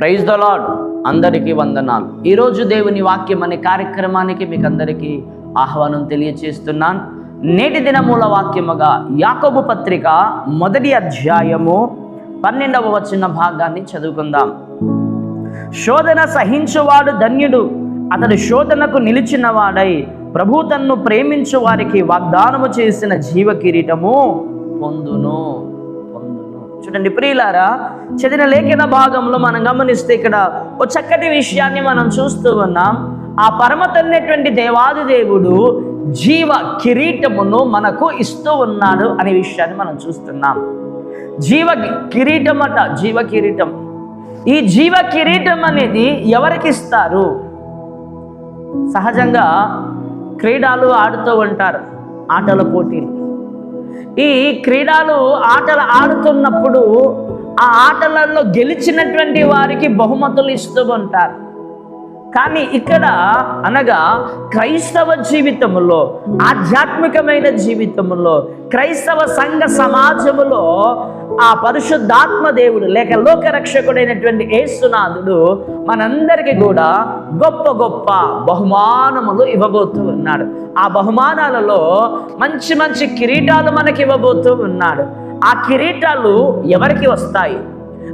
Praise the lord అందరికీ వందనాలు. ఈరోజు దేవుని వాక్యం అనే కార్యక్రమానికి మీకు అందరికీ ఆహ్వానం తెలియచేస్తున్నాను. నేటి దినమూల వాక్యముగా యాకోబు పత్రిక మొదటి అధ్యాయము పన్నెండవ వచ్చిన భాగాన్ని చదువుకుందాం. శోధన సహించువాడు ధన్యుడు అతడు శోధనకు నిలిచిన వాడై ప్రభు తన్ను ప్రేమించు వారికి వాగ్దానము చేసిన జీవ కిరీటము పొందును పొందును. చూడండి. ప్రియులారా చదివిన లేఖన భాగంలో మనం గమనిస్తే ఇక్కడ ఓ చక్కటి విషయాన్ని మనం చూస్తూ ఉన్నాం. ఆ పరమ తన్నటువంటి దేవాది దేవుడు జీవ కిరీటమును మనకు ఇస్తూ ఉన్నాడు అనే విషయాన్ని మనం చూస్తున్నాం. జీవ కిరీటం అట జీవ కిరీటం. ఈ జీవ కిరీటం అనేది ఎవరికి ఇస్తారు? సహజంగా క్రీడలు ఆడుతూ ఉంటారు ఆటల పోటీలు. ఈ క్రీడలు ఆటలు ఆడుతున్నప్పుడు ఆ ఆటలలో గెలిచినటువంటి వారికి బహుమతులు ఇస్తూ ఉంటారు. కానీ ఇక్కడ అనగా క్రైస్తవ జీవితములో ఆధ్యాత్మికమైన జీవితములో క్రైస్తవ సంఘ సమాజములో ఆ పరిశుద్ధాత్మ దేవుడు లేక లోకరక్షకుడైనటువంటి ఏసునాథుడు మనందరికీ కూడా గొప్ప గొప్ప బహుమానములు ఇవ్వబోతూ ఉన్నాడు. ఆ బహుమానాలలో మంచి మంచి కిరీటాలు మనకి ఇవ్వబోతూ ఉన్నాడు. ఆ కిరీటాలు ఎవరికి వస్తాయి?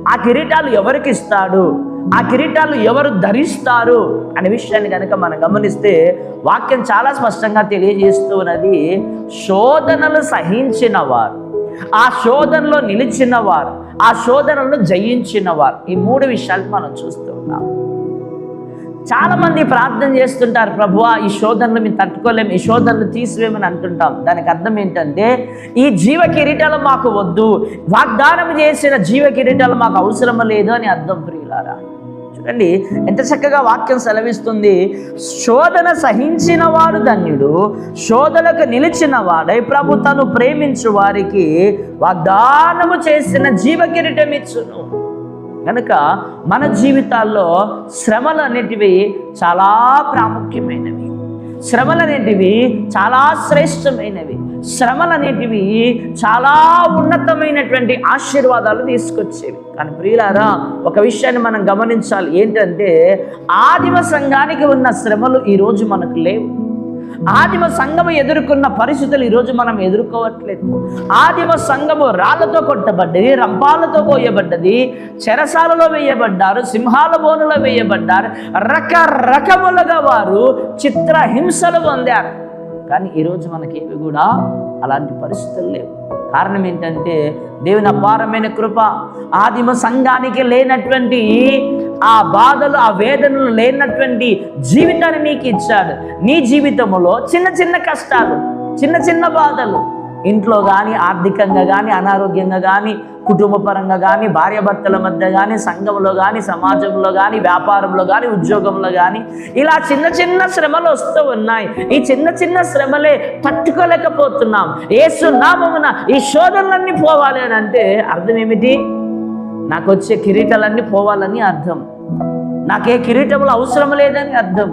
ఆ కిరీటాలు ఎవరికి ఇస్తాడు? ఆ కిరీటాలు ఎవరు ధరిస్తారు? అనే విషయాన్ని కనుక మనం గమనిస్తే వాక్యం చాలా స్పష్టంగా తెలియజేస్తూ ఉన్నది శోధనలు సహించిన వారు ఆ శోధనలో నిలిచిన వారు ఆ శోధనలను జయించిన వారు ఈ మూడు విషయాలు మనం చూస్తూ ఉన్నాం. చాలా మంది ప్రార్థన చేస్తుంటారు ప్రభువా ఈ శోధనలు మేము తట్టుకోలేము ఈ శోధనలు తీసివేమని అంటుంటాం. దానికి అర్థం ఏంటంటే ఈ జీవ కిరీటాలు మాకు వద్దు వాగ్దానం చేసిన జీవ కిరీటాలు మాకు అవసరం లేదు అని అర్థం ప్రియులారా. చూడండి ఎంత చక్కగా వాక్యం సెలవిస్తుంది. శోధన సహించిన వాడు ధన్యుడు శోధనకు నిలిచిన వాడై ప్రభు తను ప్రేమించు వారికి వాగ్దానము చేసిన జీవ కిరీటం ఇచ్చును. కనుక మన జీవితాల్లో శ్రమలు అనేటివి చాలా ప్రాముఖ్యమైనవి. శ్రమలు అనేటివి చాలా శ్రేష్టమైనవి. శ్రమలు అనేటివి చాలా ఉన్నతమైనటువంటి ఆశీర్వాదాలు తీసుకొచ్చేవి. కానీ ప్రియులారా ఒక విషయాన్ని మనం గమనించాలి. ఏంటంటే ఆదిమ సంఘానికి ఉన్న శ్రమలు ఈరోజు మనకు లేవు. ఆదిమ సంఘము ఎదుర్కొన్న పరిస్థితులు ఈరోజు మనం ఎదుర్కోవట్లేదు. ఆదిమ సంఘము రాళ్ళతో కొట్టబడ్డది రంపాలతో కోయబడ్డది చెరసాలలో వేయబడ్డారు సింహాల బోనులో వేయబడ్డారు రకరకములుగా వారు చిత్రహింసలు పొందారు. కానీ ఈరోజు మనకేవి కూడా అలాంటి పరిస్థితులు లేవు. కారణం ఏంటంటే దేవుని అపారమైన కృప ఆదిమ సంఘానికి లేనటువంటి ఆ బాధలు ఆ వేదనలు లేనటువంటి జీవితాన్ని నీకు ఇచ్చాడు. నీ జీవితంలో చిన్న చిన్న కష్టాలు చిన్న చిన్న బాధలు ఇంట్లో కానీ ఆర్థికంగా కానీ అనారోగ్యంగా కానీ కుటుంబపరంగా కానీ భార్యాభర్తల మధ్య కానీ సంఘంలో కానీ సమాజంలో కానీ వ్యాపారంలో కానీ ఉద్యోగంలో కానీ ఇలా చిన్న చిన్న శ్రమలు వస్తూ ఉన్నాయి. ఈ చిన్న చిన్న శ్రమలే తట్టుకోలేకపోతున్నాం. ఏసు నామమున ఈ శోధనలన్నీ పోవాలి అని అంటే అర్థం ఏమిటి? నాకు వచ్చే కిరీటాలన్నీ పోవాలని అర్థం. నాకే కిరీటములు అవసరం లేదని అర్థం.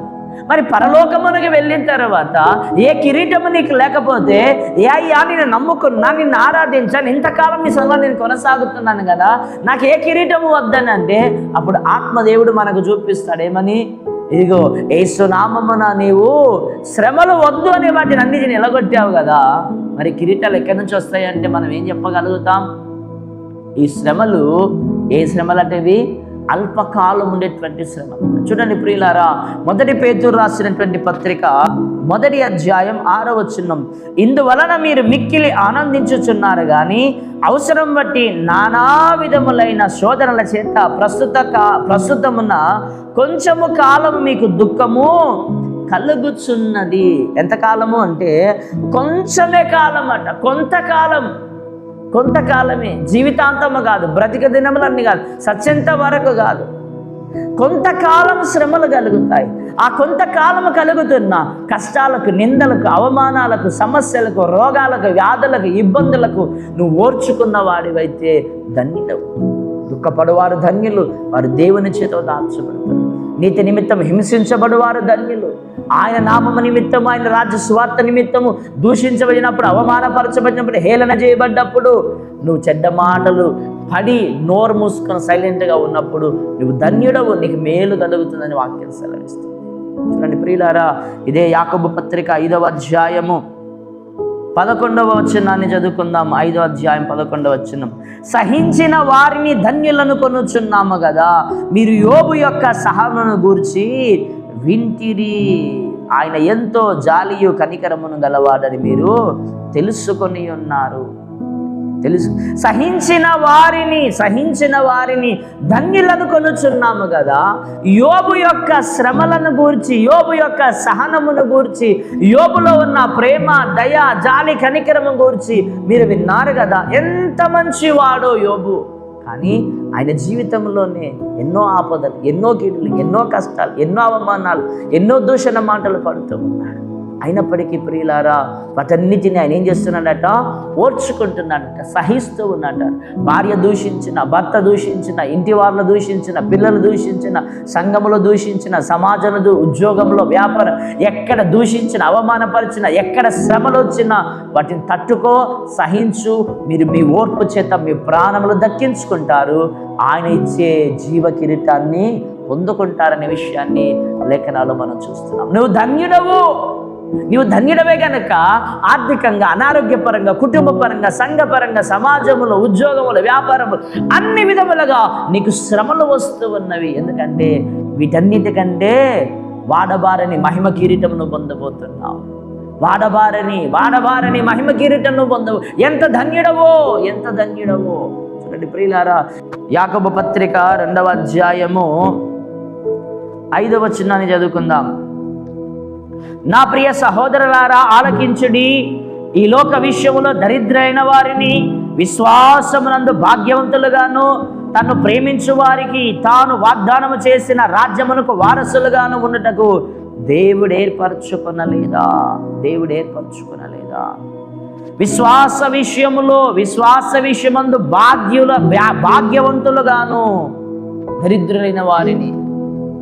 మరి పరలోకమునకి వెళ్ళిన తర్వాత ఏ కిరీటము నీకు లేకపోతే ఏ అయ్యా నేను నమ్ముకున్నా నిన్ను ఆరాధించాను ఇంతకాలం మీ సభ నేను కొనసాగుతున్నాను కదా నాకు ఏ కిరీటము వద్దని అంటే అప్పుడు ఆత్మదేవుడు మనకు చూపిస్తాడేమని? ఇదిగో ఏసునామమున నీవు శ్రమలు వద్దు అనే వాటిని అన్నిటిని నిలగొట్టావు కదా. మరి కిరీటాలు ఎక్కడి నుంచి వస్తాయంటే మనం ఏం చెప్పగలుగుతాం? ఈ శ్రమలు ఏ శ్రమలు అంటే అల్పకాలం ఉండేటువంటి శ్రమ. చూడండి ప్రియులారా మొదటి పేతురు రాసినటువంటి పత్రిక మొదటి అధ్యాయం ఆరవ చిన్నం ఇందువలన మీరు మిక్కిలి ఆనందించుచున్నారు కానీ అవసరం బట్టి నానా విధములైన శోధనల చేత ప్రస్తుత కా ప్రస్తుతమున్న కొంచెము కాలం మీకు దుఃఖము కలుగుచున్నది. ఎంతకాలము అంటే కొంచెమే కాలం అట కొంతకాలం. కొంతకాలమే జీవితాంతము కాదు బ్రతిక దినములన్నీ కాదు సత్యంత వరకు కాదు. కొంతకాలం శ్రమలు కలుగుతాయి. ఆ కొంతకాలము కలుగుతున్న కష్టాలకు నిందలకు అవమానాలకు సమస్యలకు రోగాలకు వ్యాధులకు ఇబ్బందులకు నువ్వు ఓర్చుకున్న వాడివైతే ధన్యుడవు. దుఃఖపడువారు ధన్యులు వారు దేవుని చేత దాల్చబడతారు నీతి నిమిత్తం హింసించబడువారు ధన్యులు. ఆయన నామము నిమిత్తము ఆయన రాజ్య స్వార్థ నిమిత్తము దూషించబడినప్పుడు అవమానపరచబడినప్పుడు హేళన చేయబడ్డప్పుడు నువ్వు చెడ్డ మాటలు పడి నోరు మూసుకొని సైలెంట్గా ఉన్నప్పుడు నువ్వు ధన్యుడవు నీకు మేలు కలుగుతుందని వాక్యం సెలవిస్తుంది. చూడండి ప్రియులారా ఇదే యాకబు పత్రిక ఐదవ అధ్యాయము. పదకొండవ వచనాన్ని చదువుకుందాం. ఐదో అధ్యాయం పదకొండవ వచనం. సహించిన వారిని ధన్యులను కొనుచున్నాము కదా మీరు యోబు యొక్క సహనను గూర్చి వింటిరి. ఆయన ఎంతో జాలియు కనికరమును గలవాడని మీరు తెలుసుకొని ఉన్నారు. తెలుసు. సహించిన వారిని సహించిన వారిని ధన్యులను కొనుచున్నాము కదా. యోబు యొక్క శ్రమలను గూర్చి యోబు యొక్క సహనమును గూర్చి యోబులో ఉన్న ప్రేమ దయ జాలి కనికరము గూర్చి మీరు విన్నారు కదా. ఎంత మంచివాడో యోబు. కానీ ఆయన జీవితంలోనే ఎన్నో ఆపదలు ఎన్నో కీడులు ఎన్నో కష్టాలు ఎన్నో అవమానాలు ఎన్నో దూషణ మాటలు పడుతూ ఉన్నాడు. అయినప్పటికీ ప్రియులారా వాటన్నిటిని ఆయన ఏం చేస్తున్నాడట? ఓర్చుకుంటున్నాడట సహిస్తూ ఉన్నాడట. భార్య దూషించిన భర్త దూషించిన ఇంటి వాళ్ళ దూషించిన పిల్లలు దూషించిన సంఘములో దూషించిన సమాజంలో ఉద్యోగంలో వ్యాపారం ఎక్కడ దూషించిన అవమానపరిచిన ఎక్కడ శ్రమలు వచ్చినా వాటిని తట్టుకో సహించు. మీరు మీ ఓర్పు చేత మీ ప్రాణములు దక్కించుకుంటారు. ఆయన ఇచ్చే జీవ కిరీటాన్ని పొందుకుంటారనే విషయాన్ని లేఖనాలు మనం చూస్తున్నాం. నువ్వు ధన్యుడవు! నీవు ధన్యుడవే గనక ఆర్థికంగా అనారోగ్యపరంగా కుటుంబపరంగా సంఘపరంగా సమాజంలో ఉద్యోగములు వ్యాపారములు అన్ని విధములుగా నీకు శ్రమలు వస్తూ ఉన్నవి. ఎందుకంటే వీటన్నిటికంటే వాడబారని మహిమ కిరీటమును పొందబోతున్నావు. వాడబారని వాడబారని మహిమ కిరీటమును పొందవు ఎంత ధన్యుడవో ఎంత ధన్యుడవో. చూడండి ప్రియులారా యాకబ పత్రిక రెండవ అధ్యాయము ఐదవ చిన్నాన్ని చదువుకుందాం. నా ప్రియ సహోదరులారా ఆలకించుడి. ఈ లోక విషయములో దరిద్రైన వారిని విశ్వాసమునందు భాగ్యవంతులుగాను తను ప్రేమించు వారికి తాను వాగ్దానము చేసిన రాజ్యమునకు వారసులుగాను ఉన్నటకు దేవుడు ఏర్పరచుకునలేదా? దేవుడు ఏర్పరచుకునలేదా? విశ్వాస విషయములో విశ్వాస విషయమందు భాగ్యుల భా- భాగ్యవంతులుగాను దరిద్రులైన వారిని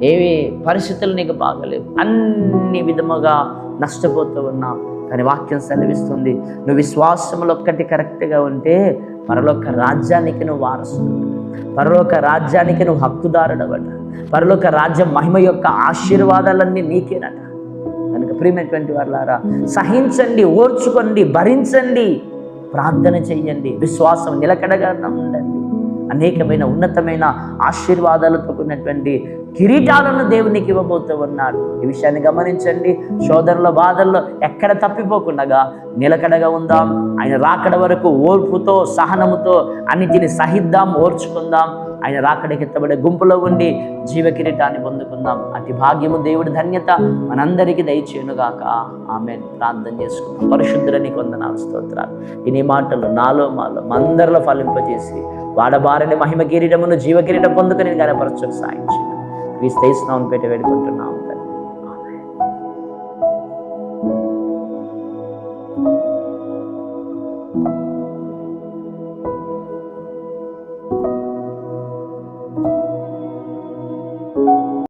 ఏవి పరిస్థితులు నీకు బాగలేవు. అన్ని విధముగా నష్టపోతూ ఉన్నావు. కానీ వాక్యం సెలవిస్తుంది. నువ్వు విశ్వాసములు ఒక్కటి కరెక్ట్గా ఉంటే పరలోక రాజ్యానికి నువ్వు వారసుడు పరలోక రాజ్యానికి నువ్వు హక్కుదారుడవట పరలోక రాజ్యం మహిమ యొక్క ఆశీర్వాదాలన్నీ నీకేనట కనుక ప్రియమైనటువంటి వాళ్ళారా సహించండి ఓర్చుకోండి భరించండి ప్రార్థన చెయ్యండి విశ్వాసం నిలకడగా ఉండండి. అనేకమైన ఉన్నతమైన ఆశీర్వాదాలతో కూడినటువంటి కిరీటాలను దేవునికి ఇవ్వబోతూ ఉన్నాడు. ఈ విషయాన్ని గమనించండి. సోదరుల బాధల్లో ఎక్కడ తప్పిపోకుండగా నిలకడగా ఉందాం. ఆయన రాకడ వరకు ఓర్పుతో సహనముతో అన్నిటిని సహిద్దాం ఓర్చుకుందాం. ఆయన రాకడికి ఎత్తబడే గుంపులో ఉండి జీవ కిరీటాన్ని పొందుకుందాం. అతి భాగ్యము దేవుడి ధన్యత మనందరికీ దయచేయునుగాక. ఆమె ప్రార్థన చేసుకుందాం. పరిశుద్ధులని కొందనాలు స్తోత్రాలు. ఇన్ని మాటలు నాలో మాలో మందరిలో ఫలింపజేసి వాడబారని మహిమ కిరీటమును జీవ కిరీటం పొందుకుని గనపరచు సాయించి క్రీస్తు స్నానం పెట్టి వేడుకుంటున్నాం